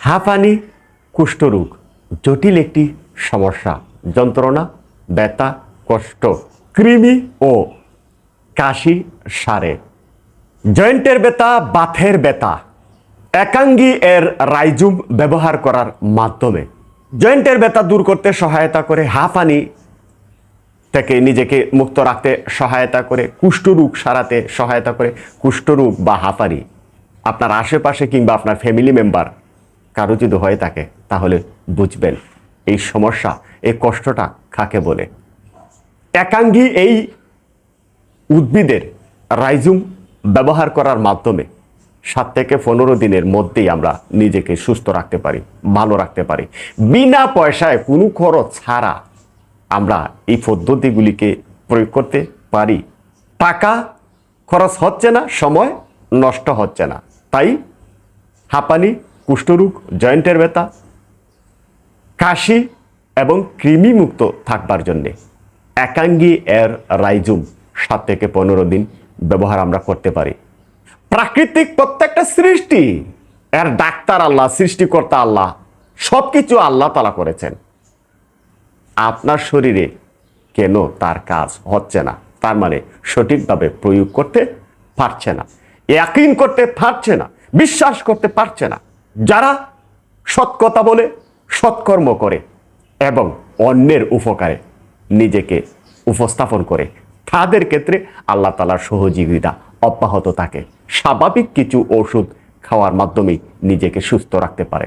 হাঁপানি কুষ্ঠরোগ, জটিল একটি সমস্যা, যন্ত্রণা, ব্যথা, কষ্ট, কৃমি ও কাশি সারে। জয়েন্টের ব্যথা, বাথের ব্যথা, একাঙ্গি এর রাইজুম ব্যবহার করার মাধ্যমে জয়েন্টের ব্যথা দূর করতে সহায়তা করে হাঁপানি থেকে নিজেকে মুক্ত রাখতে সহায়তা করে, কুষ্ঠরোগ সারাতে সহায়তা করে, কুষ্ঠরোগ বা হাঁপানি আপনার আশেপাশে কিংবা আপনার ফ্যামিলি মেম্বার কারও যদি হয়ে থাকে তাহলে বুঝবেন এই সমস্যা, এই কষ্টটা কাকে বলে। একাঙ্গী এই উদ্ভিদের রাইজুম ব্যবহার করার মাধ্যমে সাত থেকে পনেরো দিনের মধ্যেই আমরা নিজেকে সুস্থ রাখতে পারি, ভালো রাখতে পারি। বিনা পয়সায় কোনো খরচ ছাড়া আমরা এই পদ্ধতিগুলিকে প্রয়োগ করতে পারি। টাকা খরচ হচ্ছে না, সময় নষ্ট হচ্ছে না। তাই হাঁপানি কুষ্ঠরোগ, জয়েন্টের ব্যথা, কাশি এবং কৃমিমুক্ত থাকবার জন্যে একাঙ্গী এর রাইজুম সাত থেকে পনেরো দিন ব্যবহার আমরা করতে পারি। প্রাকৃতিক প্রত্যেকটা সৃষ্টি, এর ডাক্তার আল্লাহ, সৃষ্টিকর্তা আল্লাহ সব কিছু আল্লাহ তালা করেছেন। আপনার শরীরে কেন তার কাজ হচ্ছে না? তার মানে সঠিকভাবে প্রয়োগ করতে পারছে না, ইয়াকিন করতে পারছে না, বিশ্বাস করতে পারছে না। যারা সৎ কথা বলে সৎকর্ম করে এবং অন্যের উপকারে নিজেকে উপস্থাপন করে, তাদের ক্ষেত্রে আল্লাহ তালার সহযোগিতা অব্যাহত থাকে। স্বাভাবিক কিছু ওষুধ খাওয়ার মাধ্যমেই নিজেকে সুস্থ রাখতে পারে।